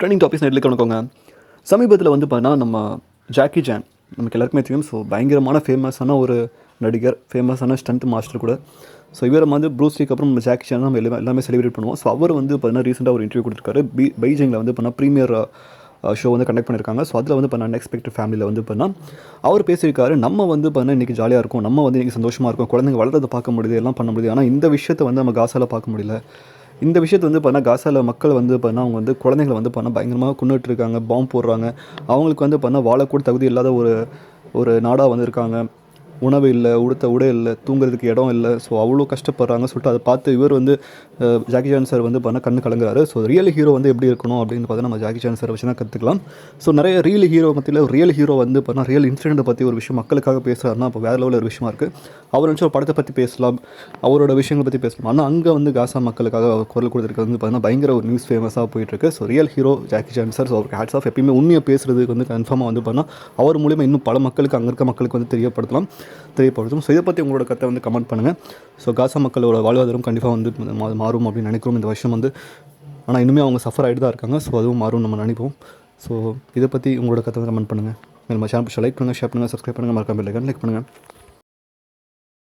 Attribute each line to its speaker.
Speaker 1: Trending topics நெட்டில் கணக்கோங்க சமீபத்தில் வந்து பார்த்தீங்கன்னா நம்ம ஜாக்கி ஜான் நமக்கு எல்லாருக்குமே தெரியும். ஸோ பயங்கரமான ஃபேமஸான ஒரு நடிகர் ஃபேமஸான ஸ்டண்ட் மாஸ்டர் கூட. ஸோ இவரை வந்து ப்ரூஸ்லிக்கு அப்புறம் நம்ம ஜாக்கி சான் நம்ம எல்லாமே எல்லாமே செலிப்ரேட் பண்ணுவோம். ஸோ அவர் வந்து பார்த்தீங்கன்னா ரீசெண்டாக ஒரு இன்டர்வியூ கொடுத்துருக்காரு. பி பைஜிங்கில் வந்து பார்த்தீங்கன்னா ப்ரீமியர் ஷோ வந்து கண்டக்ட் பண்ணியிருக்காங்க ஸோ அதில் வந்து பண்ண அன்எக்ஸ்பெக்டட் ஃபேமிலியில் வந்து பண்ணால் அவர் பேசியிருக்காரு நம்ம வந்து பண்ணால் இன்றைக்கி ஜாலியாக இருக்கும். நம்ம வந்து இன்றைக்கி சந்தோஷமாக இருக்கும். குழந்தைங்க வளர்றதை பார்க்க முடியுது எல்லாம் பண்ண முடியுது. ஆனால் இந்த விஷயத்தை வந்து நம்ம காசால் பார்க்க முடியல. இந்த விஷயத்தை வந்து பார்த்தீங்கன்னா காசால மக்கள் வந்து பண்ணால் அவங்க வந்து குழந்தைங்களை வந்து பண்ணால் பயங்கரமாக கொண்டுட்டு இருக்காங்க பாம்பு போடுறாங்க. அவங்களுக்கு வந்து பண்ணால் வாழக்கூட தகுதி இல்லாத ஒரு ஒரு நாடாக வந்து இருக்காங்க உணவு இல்லை உடுத்த உடை இல்லை தூங்குறதுக்கு இடம் இல்லை. ஸோ அவ்வளோ கஷ்டப்படுறாங்க சொல்லிட்டு அதை பார்த்து இவர் வந்து ஜாக்கி சார் வந்து பண்ண கண்ணு கலங்குறாரு. ஸோ ரியல் ஹீரோ வந்து எப்படி இருக்கணும் அப்படின்னு பார்த்தா நம்ம ஜாக்கி சான் சார் வச்சு தான் கற்றுக்கலாம் ஸோ நிறைய ரியல் ஹீரோ மத்தியில் ரியல் ஹீரோ வந்து பார்த்தா ரியல் இன்சிடென்ட்டை பற்றி ஒரு விஷயம் மக்களுக்காக பேசுகிறாருன்னா அப்போ வேறு லெவலில் ஒரு விஷயமா இருக்குது அவர் நினச்சி ஒரு படத்தை பற்றி பேசலாம் அவரோட விஷயங்களை பற்றி பேசலாம். ஆனால் அங்கே வந்து காசா மக்களுக்காக குரல் கொடுத்துருக்கிறது வந்து பார்த்தீங்கன்னா பயங்கர ஒரு நியூஸ் ஃபேமஸாக போயிட்டுருக்கு. So real hero Jackie Chan sir so அவருக்கு ஹேட்ஸ் ஆஃப் எப்பயுமே உண்மையை பேசுகிறதுக்கு வந்து கன்ஃபார்மாக வந்து பண்ணால் அவர் மூலிமா இன்னும் பல மக்களுக்கு அங்கே இருக்க மக்களுக்கு வந்து தெரியப்படுத்தலாம் தெரியப்படுத்தும் ஸோ இதை பற்றி உங்களோட கத்தை வந்து கமெண்ட் பண்ணுங்கள் ஸோ காசா மக்களோட வாழ்வாதாரம் கண்டிப்பாக வந்து மா- மாறும் அப்படின்னு நினைக்கிறோம். இந்த வருஷம் வந்து ஆனால் இன்னுமே அவங்க சஃபர் ஆகிட்டு தான் இருக்காங்க. ஸோ அதுவும் மாறும் நம்ம நினைப்போம். ஸோ இதை பற்றி உங்களோட கதை வந்து கமெண்ட் பண்ணுங்கள் நம்ம சேனல் லைக் பண்ணுங்கள் ஷேர் பண்ணுங்கள் சப்ஸ்கிரைப் பண்ணுங்கள் மறக்காமல் லைக் பண்ணுங்கள்